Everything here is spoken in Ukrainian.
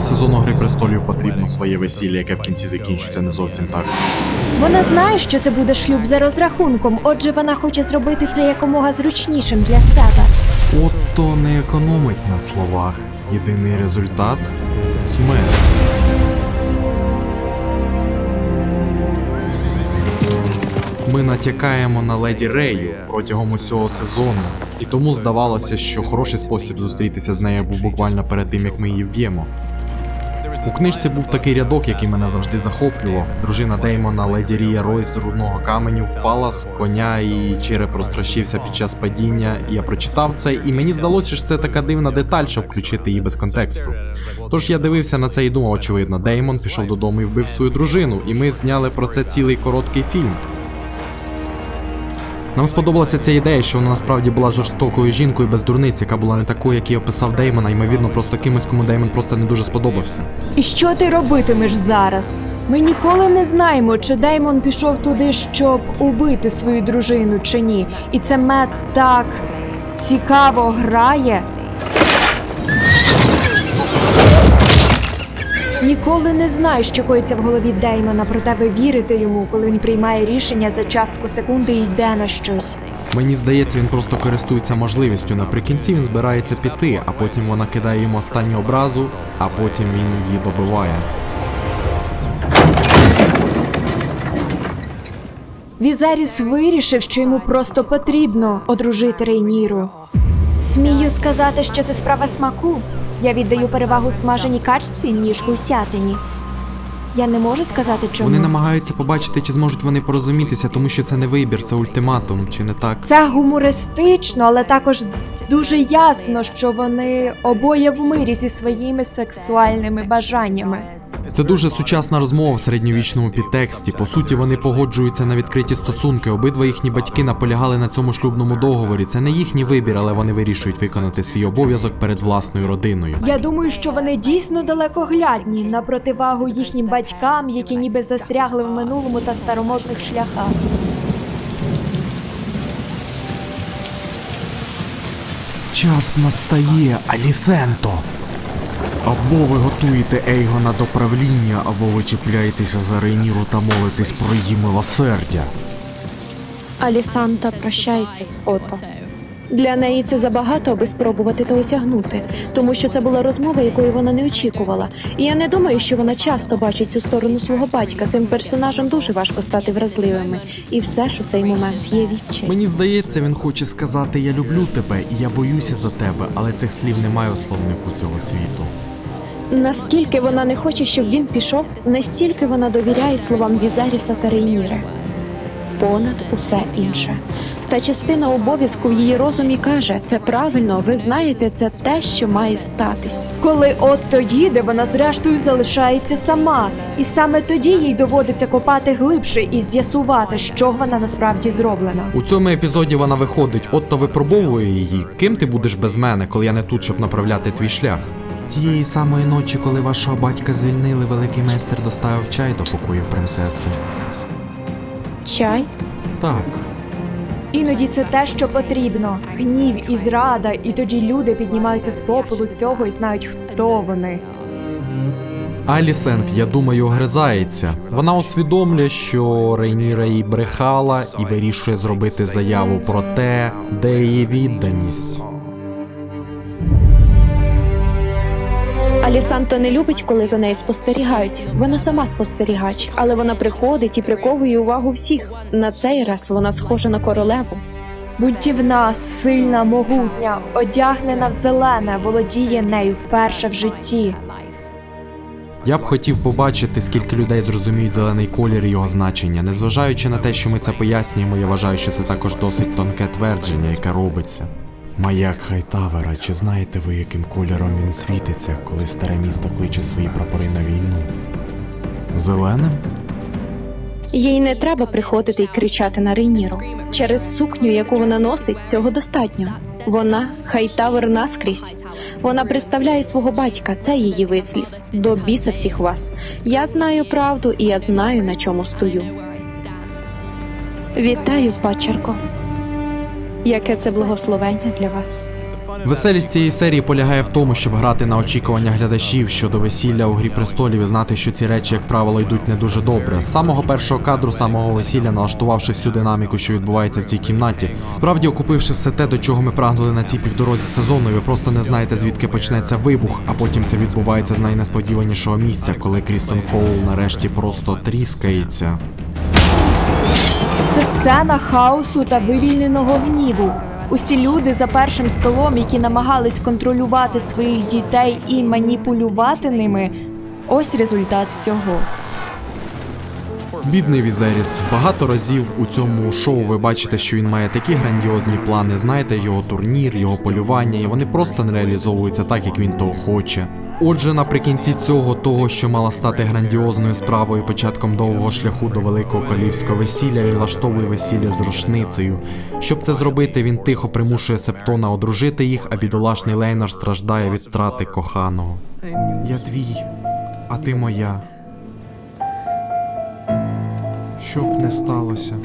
Сезону Гри престолів потрібно своє весілля, яке в кінці закінчиться не зовсім так. Вона знає, що це буде шлюб за розрахунком, отже, вона хоче зробити це якомога зручнішим для себе. Отто не економить на словах. Єдиний результат смерть. Ми натякаємо на леді Рею протягом усього сезону, і тому здавалося, що хороший спосіб зустрітися з нею був буквально перед тим, як ми її вб'ємо. У книжці був такий рядок, який мене завжди захоплював. Дружина Деймона Леді Рія Ройс з рудного каменю впала з коня і череп розтрощився під час падіння. Я прочитав це, і мені здалося, що це така дивна деталь, щоб включити її без контексту. Тож я дивився на це і думав, очевидно, Деймон пішов додому і вбив свою дружину, і ми зняли про це цілий короткий фільм. Нам сподобалася ця ідея, що вона насправді була жорстокою жінкою без дурниць, яка була не такою, як її описав Деймона, ймовірно, просто кимось, кому Деймон просто не дуже сподобався. І що ти робитимеш зараз? Ми ніколи не знаємо, чи Деймон пішов туди, щоб убити свою дружину чи ні. І це мед так цікаво грає. Ніколи не знаєш, що коїться в голові Деймона, проте ви вірите йому, коли він приймає рішення за частку секунди і йде на щось. Мені здається, він просто користується можливістю. Наприкінці він збирається піти, а потім вона кидає йому останню образу, а потім він її добиває. Візеріс вирішив, що йому просто потрібно одружити Рейніру. Смію сказати, що це справа смаку. Я віддаю перевагу смаженій качці, ніж гусятині. Я не можу сказати, чому. Вони намагаються побачити, чи зможуть вони порозумітися, тому що це не вибір, це ультиматум, чи не так? Це гумористично, але також дуже ясно, що вони обоє в мирі зі своїми сексуальними бажаннями. Це дуже сучасна розмова в середньовічному підтексті. По суті, вони погоджуються на відкриті стосунки. Обидва їхні батьки наполягали на цьому шлюбному договорі. Це не їхній вибір, але вони вирішують виконати свій обов'язок перед власною родиною. Я думаю, що вони дійсно далекоглядні на противагу їхнім батькам, які ніби застрягли в минулому та старомодних шляхах. Час настає, Алісенто. Або ви готуєте Ейгона до правління, або ви чіпляєтеся за Рейніру та молитесь про її милосердя. Алісанта прощається з Ото. Для неї це забагато, аби спробувати то осягнути, тому що це була розмова, якої вона не очікувала. І я не думаю, що вона часто бачить цю сторону свого батька. Цим персонажам дуже важко стати вразливими. І все ж у цей момент є відчай. Мені здається, він хоче сказати Я люблю тебе і я боюся за тебе, але цих слів немає у словнику цього світу. Наскільки вона не хоче, щоб він пішов, настільки вона довіряє словам Візеріса та Рейніри. Понад усе інше. Та частина обов'язку в її розумі каже: це правильно, ви знаєте, це те, що має статись. Коли Отто їде, вона зрештою залишається сама, і саме тоді їй доводиться копати глибше і з'ясувати, що вона насправді зроблена. У цьому епізоді вона виходить, Отто випробовує її. Ким ти будеш без мене, коли я не тут, щоб направляти твій шлях? Тієї самої ночі, коли вашого батька звільнили, великий майстер доставив чай до покоїв принцеси. Чай Так. Іноді це те, що потрібно: гнів і зрада, і тоді люди піднімаються з попелу цього і знають, хто вони. Алісент, я думаю, гризається. Вона усвідомлює, що Рейніра їй брехала і вирішує зробити заяву про те, де її відданість. Алісанта не любить, коли за нею спостерігають. Вона сама спостерігач, але вона приходить і приковує увагу всіх. На цей раз вона схожа на королеву. Бунтівна, сильна, могутня, одягнена в зелене, володіє нею вперше в житті. Я б хотів побачити, скільки людей зрозуміють зелений колір і його значення. Незважаючи на те, що ми це пояснюємо, я вважаю, що це також досить тонке твердження, яке робиться. Маяк Хайтавера, чи знаєте ви, яким кольором він світиться, коли старе місто кличе свої прапори на війну? Зеленим? Їй не треба приходити і кричати на Рейніру. Через сукню, яку вона носить, цього достатньо. Вона хайтавер наскрізь. Вона представляє свого батька, це її вислів. До біса всіх вас. Я знаю правду і я знаю, на чому стою. Вітаю, пачерко. Яке це благословення для вас. Веселість цієї серії полягає в тому, щоб грати на очікування глядачів щодо весілля у грі престолів і знати, що ці речі, як правило, йдуть не дуже добре. З самого першого кадру, самого весілля, налаштувавши всю динаміку, що відбувається в цій кімнаті, справді окупивши все те, до чого ми прагнули на цій півдорозі сезону, ви просто не знаєте, звідки почнеться вибух, а потім це відбувається з найнесподіванішого місця, коли Крістен Коул нарешті просто тріскається. Це сцена хаосу та вивільненого гніву. Усі люди за першим столом, які намагались контролювати своїх дітей і маніпулювати ними. Ось результат цього. Бідний Візеріс. Багато разів у цьому шоу ви бачите, що він має такі грандіозні плани. Знаєте, його турнір, його полювання, і вони просто не реалізовуються так, як він того хоче. Отже, наприкінці цього того, що мала стати грандіозною справою початком довгого шляху до великого королівського весілля, він влаштовує весілля з рушницею. Щоб це зробити, він тихо примушує Септона одружити їх, а бідолашний Лейнар страждає від втрати коханого. Я твій, а ти моя. Щоб не сталося.